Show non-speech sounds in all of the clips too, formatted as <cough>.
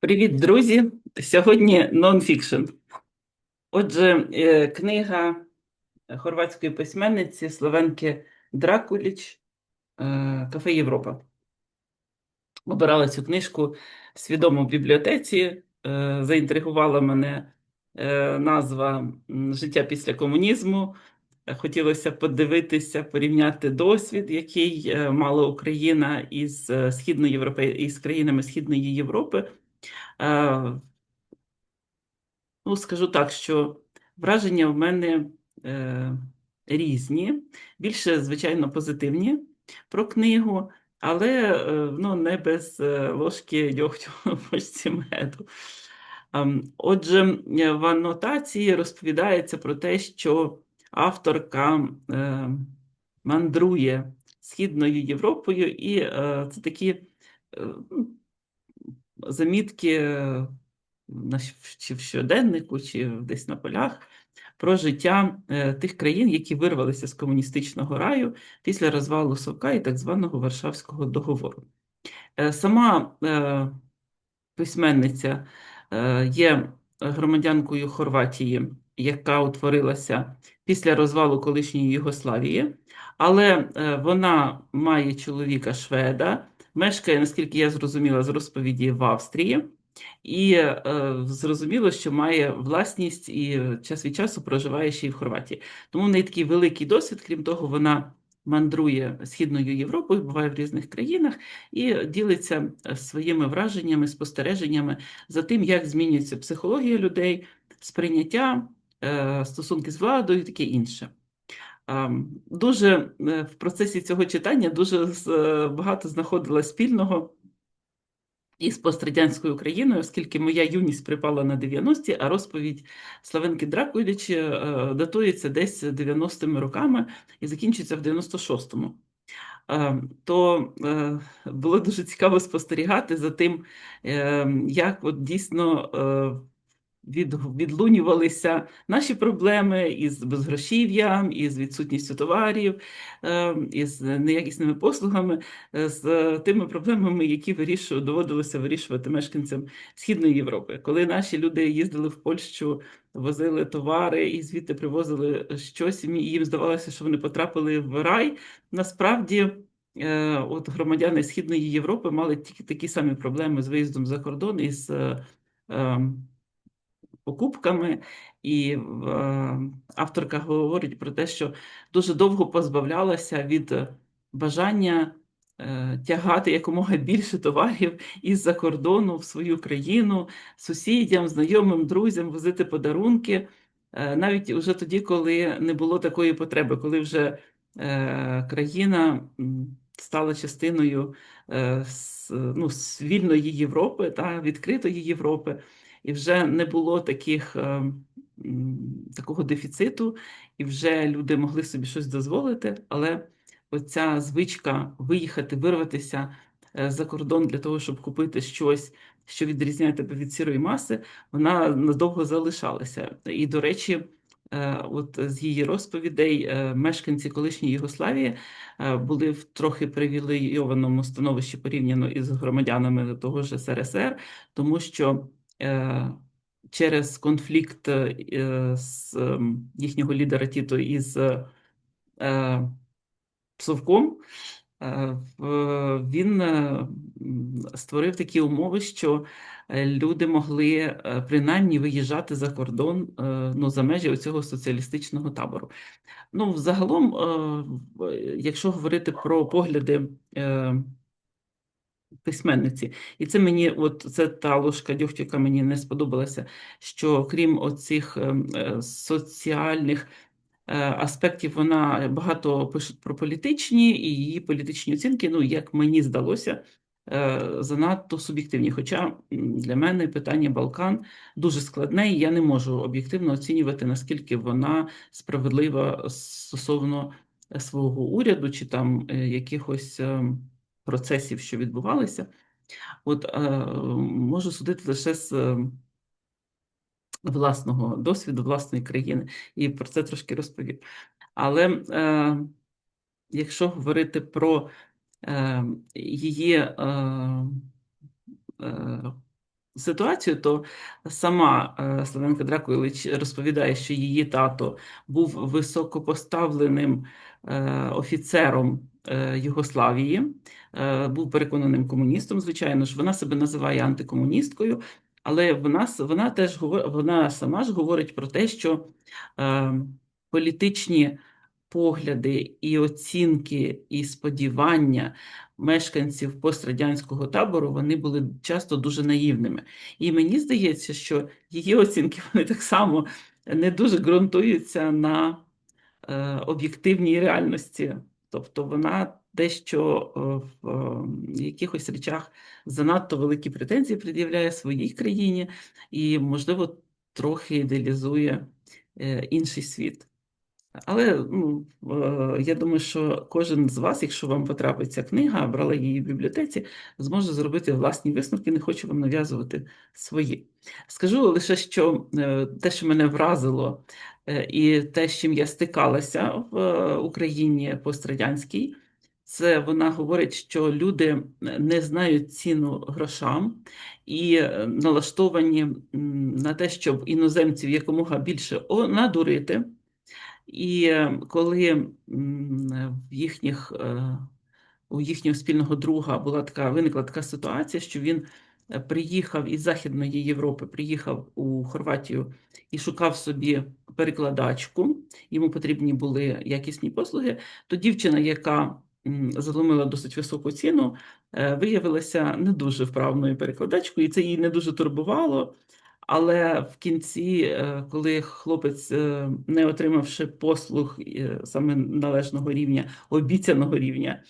Привіт, друзі! Сьогодні нонфікшн. Отже, е, книга хорватської письменниці Словенки Дракуліч е, Кафе Європа. Обирала цю книжку свідомо в бібліотеці. Е, Заінтригувала мене назва Життя після комунізму. Хотілося подивитися, порівняти досвід, який мала Україна із Східної Європи, із країнами Східної Європи. Е, Ну, скажу так, що враження в мене е, різні, більше, звичайно, позитивні про книгу, але е, ну, не без ложки дьогтю <laughs> в меду. Ем, Отже, в анотації розповідається про те, що авторка мандрує Східною Європою, і це такі ну, замітки е, чи в щоденнику, чи десь на полях про життя е, тих країн, які вирвалися з комуністичного раю після розвалу Совка і так званого Варшавського договору. Е, Сама письменниця є громадянкою Хорватії, яка утворилася після розвалу колишньої Югославії, але вона має чоловіка шведа, мешкає, наскільки я зрозуміла, з розповіді в Австрії. І е, зрозуміло, що має власність і час від часу проживає ще й в Хорватії. Тому в неї такий великий досвід. Крім того, вона мандрує Східною Європою, буває в різних країнах і ділиться е, своїми враженнями, спостереженнями за тим, як змінюється психологія людей, сприйняття, е, стосунки з владою і таке інше. Дуже е, в процесі цього читання дуже е, багато знаходила спільного із пострадянською Україною, оскільки моя юність припала на 90-ті, а розповідь Славенки Дракуліч е, датується десь 90-ми роками і закінчується в 96-му. Е, То було дуже цікаво спостерігати за тим, як от дійсно від, відлунювалися наші проблеми із безгрошів'ям, із відсутністю товарів, е, із неякісними послугами, е, з тими проблемами, які вирішу, доводилося вирішувати мешканцям Східної Європи. Коли наші люди їздили в Польщу, возили товари і звідти привозили щось, і їм здавалося, що вони потрапили в рай. Насправді. е, От громадяни Східної Європи мали тільки такі самі проблеми з виїздом за кордон і з е, ем, покупками, і е, авторка говорить про те, що дуже довго позбавлялася від бажання е, тягати якомога більше товарів із-за кордону в свою країну, сусідям, знайомим, друзям, возити подарунки. Е, Навіть уже тоді, коли не було такої потреби, коли вже е, країна стала частиною е, ну, вільної Європи та відкритої Європи і вже не було таких, е, такого дефіциту, і вже люди могли собі щось дозволити, але оця звичка виїхати, вирватися е, за кордон для того, щоб купити щось, що відрізняє тебе від сірої маси, вона надовго залишалася. І, до речі, е, от з її розповідей мешканці колишньої Югославії е, були в трохи привілейованому становищі порівняно із громадянами того ж СРСР, тому що через конфлікт е, з ем, їхнього лідера Тіто із е, Совком, е, він е, створив такі умови, що е, люди могли е, принаймні виїжджати за кордон, е, ну, за межі цього соціалістичного табору. Ну, взагалом, е, якщо говорити про погляди е, письменниці. І це мені, от це та ложка дьогтю, яка мені не сподобалася, що крім оцих ем, е, соціальних е, аспектів, вона багато пише про політичні і її політичні оцінки, ну, як мені здалося, е, занадто суб'єктивні. Хоча для мене питання Балкан дуже складне, і я не можу об'єктивно оцінювати, наскільки вона справедлива стосовно свого уряду чи там якихось. Процесів, що відбувалися. От е, можу судити лише з е, власного досвіду, власної країни, і про це трошки розповім. Але е, якщо говорити про е, її е, е, ситуацію, то сама е, Славенка Дракулич розповідає, що її тато був високопоставленим е, офіцером Югославії, е, був переконаним комуністом. Звичайно ж, вона себе називає антикомуністкою, але вона, вона теж вона сама ж говорить про те, що е, політичні погляди і оцінки, і сподівання мешканців пострадянського табору вони були часто дуже наївними. І мені здається, що її оцінки вони так само не дуже ґрунтуються на е, об'єктивній реальності. Тобто вона дещо е, в е, якихось речах занадто великі претензії пред'являє своїй країні і, можливо, трохи ідеалізує е, інший світ. Але ну, я думаю, що кожен з вас, якщо вам потрапиться книга, брала її в бібліотеці, зможе зробити власні висновки, не хочу вам нав'язувати свої. Скажу лише, що те, що мене вразило, і те, з чим я стикалася в е, Україні пострадянській, це вона говорить, що люди не знають ціну грошам і е, налаштовані на те, щоб іноземців якомога більше надурити. І е, коли в їхніх, е, у їхнього спільного друга була така, виникла така ситуація, що він е, приїхав із Західної Європи, приїхав у Хорватію і шукав собі перекладачку, йому потрібні були якісні послуги, то дівчина, яка заломила досить високу ціну, е, виявилася не дуже вправною перекладачкою, і це її не дуже турбувало. Але в кінці, е, коли хлопець, е, не отримавши послуг саме належного рівня, обіцяного рівня,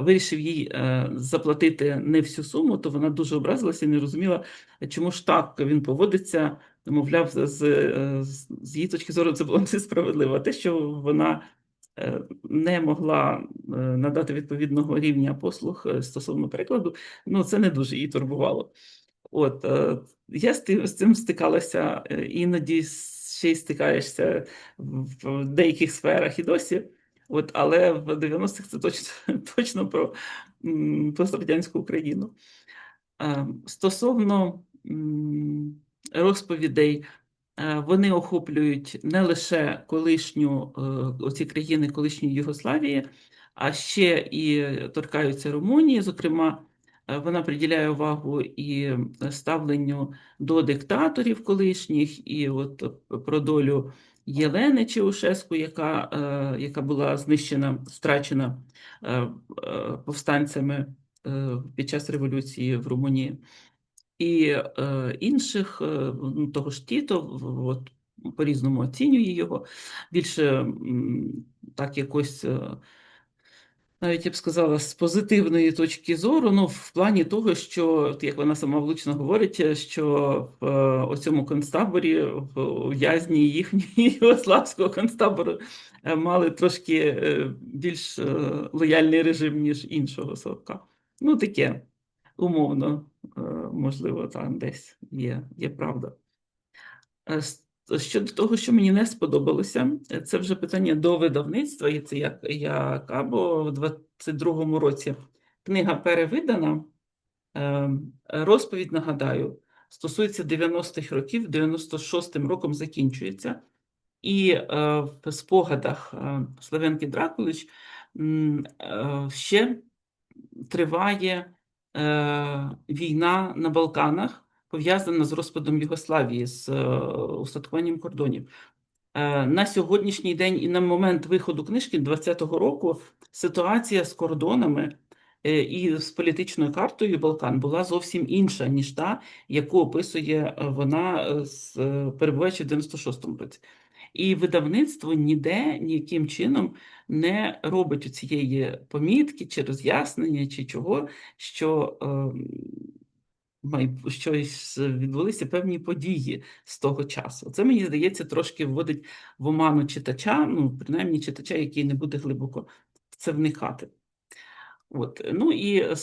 вирішив їй заплатити не всю суму, то вона дуже образилася і не розуміла, чому ж так він поводиться. Мовляв, з, з, її точки зору це було <laughs> несправедливо. Те, що вона е, не могла е, надати відповідного рівня послуг е, стосовно перекладу, ну це не дуже її турбувало. От, я з цим стикалася, іноді ще й стикаєшся в деяких сферах і досі. От, але в 90-х це точно, <laughs> точно про пострадянську Україну. Е, Стосовно розповідей, е, вони охоплюють не лише колишню е, оці країни колишньої Югославії, а ще і торкаються Румунії. Зокрема, е, вона приділяє увагу і ставленню до диктаторів колишніх, і от про долю Єлени Чаушеску, яка, яка була знищена, страчена е, повстанцями під час революції в Румунії. І е, інших, е, ну, того ж Тіто, от, по-різному оцінює його. Більше так якось, е, навіть я б сказала, з позитивної точки зору, ну, в плані того, що, як вона сама влучно говорить, е, що в е, оцьому концтаборі, в в'язні їхнього югославського <laughs> концтабору мали трошки більш лояльний режим, ніж іншого совка. Ну, таке умовно, е, можливо, там десь є, є правда. Е, Щодо того, що мені не сподобалося, е, це вже питання до видавництва, і це як, як або в 22-му році книга перевидана. Розповідь, нагадаю, стосується 90-х років, 96-м роком закінчується. І в спогадах Славенки Дракулич ще триває війна на Балканах, пов'язана з розпадом Югославії, з е, устаткуванням кордонів. Е, на сьогоднішній день і на момент виходу книжки 20-го року ситуація з кордонами е, і з політичною картою Балкан була зовсім інша, ніж та, яку описує е, вона, е, е, перебуваючи в 96-му році. І видавництво ніде ніяким чином не робить цієї помітки чи роз'яснення, чи чого, що, ем, щось відбулися певні події з того часу. Це, мені здається, трошки вводить в оману читача, ну, принаймні читача, який не буде глибоко це вникати. От. Ну і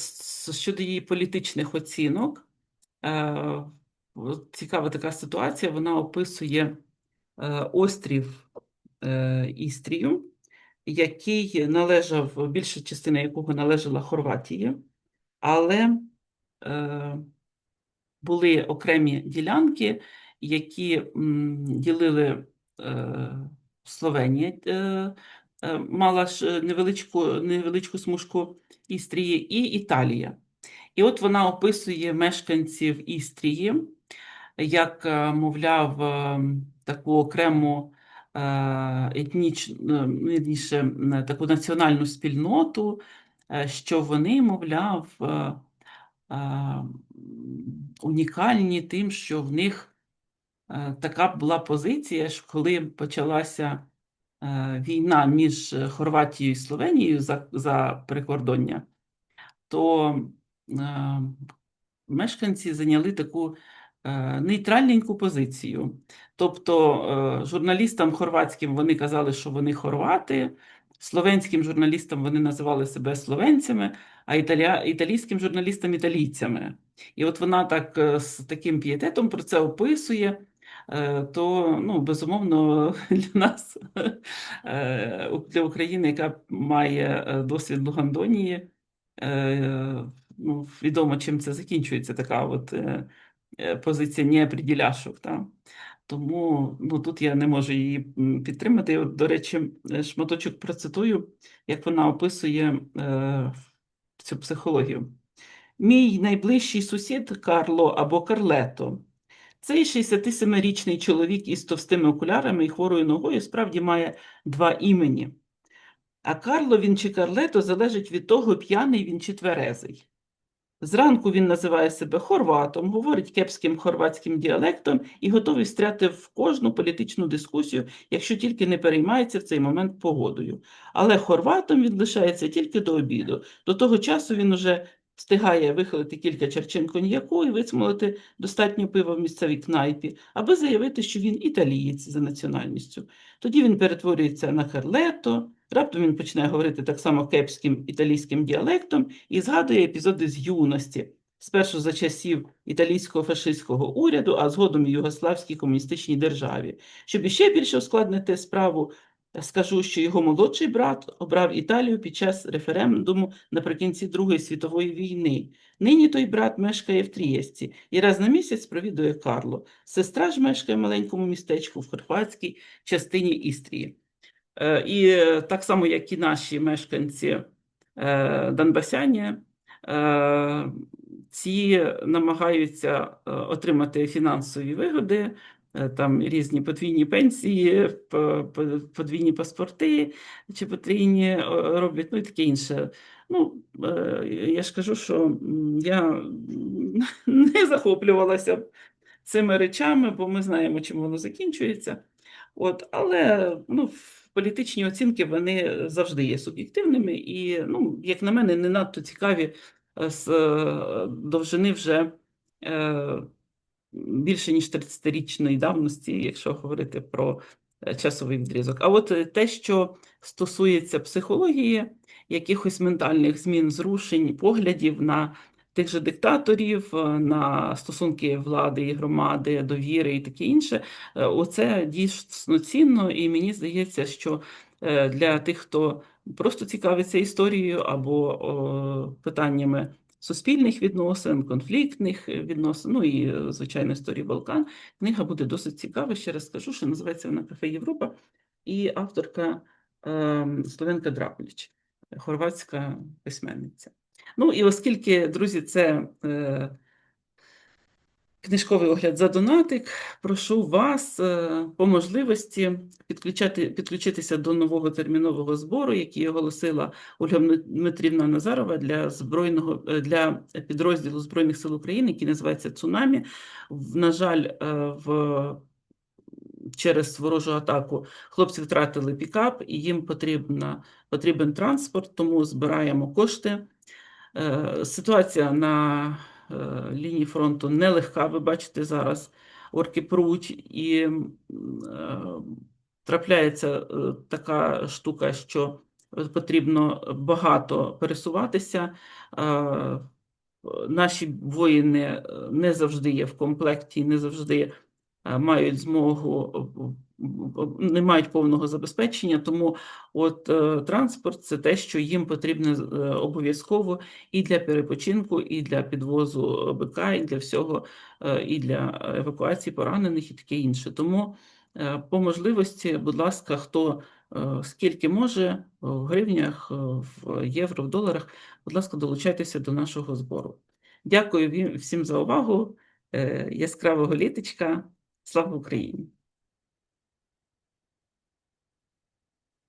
щодо її політичних оцінок, е, цікава така ситуація, вона описує острів е, Істрію, який належав, більша частина якого належала Хорватії, але е, були окремі ділянки, які ділили е, Словенія, е, е, мала ж невеличку, невеличку смужку Істрії, і Італія. І от вона описує мешканців Істрії, як, е, мовляв, е, таку окрему е, етнічну, ну, таку національну спільноту, що вони, мовляв, унікальні тим, що в них така була позиція, що коли почалася війна між Хорватією і Словенією за, за прикордоння, то мешканці зайняли таку нейтральненьку позицію. Тобто е, журналістам хорватським вони казали, що вони хорвати, словенським журналістам вони називали себе словенцями, а італія, італійським журналістам італійцями. І от вона так е, з таким пієтетом про це описує. е, То, ну, безумовно, <laughs> для нас, е, для України, яка має е, досвід Лугандонії, е, ну, відомо, чим це закінчується, така от е, позиція неопределяшок. Тому ну, тут я не можу її підтримати. От, до речі, е, шматочок процитую, як вона описує е, цю психологію. Мій найближчий сусід Карло або Карлето. Цей 67-річний чоловік із товстими окулярами і хворою ногою справді має два імені. А Карло він чи Карлето залежить від того, п'яний він чи тверезий. Зранку він називає себе хорватом, говорить кепським хорватським діалектом і готовий встряти в кожну політичну дискусію, якщо тільки не переймається в цей момент погодою. Але хорватом він лишається тільки до обіду. До того часу він уже встигає вихилити кілька черчин коньяку і висмолити достатньо пива в місцевій кнайпі, аби заявити, що він італієць за національністю. Тоді він перетворюється на Карлето, раптом він починає говорити так само кепським італійським діалектом і згадує епізоди з юності, спершу за часів італійського фашистського уряду, а згодом і Югославській комуністичній державі. Щоб іще більше ускладнити справу, скажу, що його молодший брат обрав Італію під час референдуму наприкінці Другої світової війни. Нині той брат мешкає в Трієсті і раз на місяць провідує Карло. Сестра ж мешкає в маленькому містечку в хорватській частині Істрії. Е, І е, так само, як і наші мешканці е, Донбасяні, ці намагаються отримати фінансові вигоди, там різні подвійні пенсії, подвійні паспорти чи потрійні роблять, ну і таке інше. Ну, я ж кажу, що я <laughs> не захоплювалася цими речами, бо ми знаємо, чим воно закінчується. От, але ну, політичні оцінки вони завжди є суб'єктивними і, ну, як на мене, не надто цікаві е, з е, довжини вже е, більше ніж 30-річної давності, якщо говорити про е, часовий відрізок. А от е, те, що стосується психології, якихось ментальних змін, зрушень, поглядів на тих же диктаторів, е, на стосунки влади і громади, довіри і таке інше, е, оце дійсно цінно, і мені здається, що е, для тих, хто просто цікавиться історією або о, питаннями суспільних відносин, конфліктних відносин, ну і, звичайно, історії Балкан, книга буде досить цікава. Ще раз скажу, що називається вона Кафе Європа, і авторка е, Словенка Дракуліч, хорватська письменниця. Ну і оскільки, друзі, це е, книжковий огляд за донатик, прошу вас е, по можливості підключати, підключитися до нового термінового збору, який оголосила Ольга Дмитрівна Назарова для збройного е, для підрозділу Збройних сил України, який називається Цунамі. На жаль, е, в через ворожу атаку хлопці втратили пікап, і їм потрібна, потрібен транспорт, тому збираємо кошти. Е, Ситуація на е, лінії фронту нелегка. Ви бачите зараз орки пруть, і е, трапляється така штука, що потрібно багато пересуватися. Наші воїни не завжди є в комплекті, не завжди мають змогу не мають повного забезпечення, тому от е, транспорт це те, що їм потрібно е, обов'язково і для перепочинку, і для підвозу БК, і для всього, е, і для евакуації поранених, і таке інше. Тому по можливості, будь ласка, хто скільки може в гривнях, в євро, в доларах, будь ласка, долучайтеся до нашого збору. Дякую всім за увагу. Яскравого літочка. Слава Україні!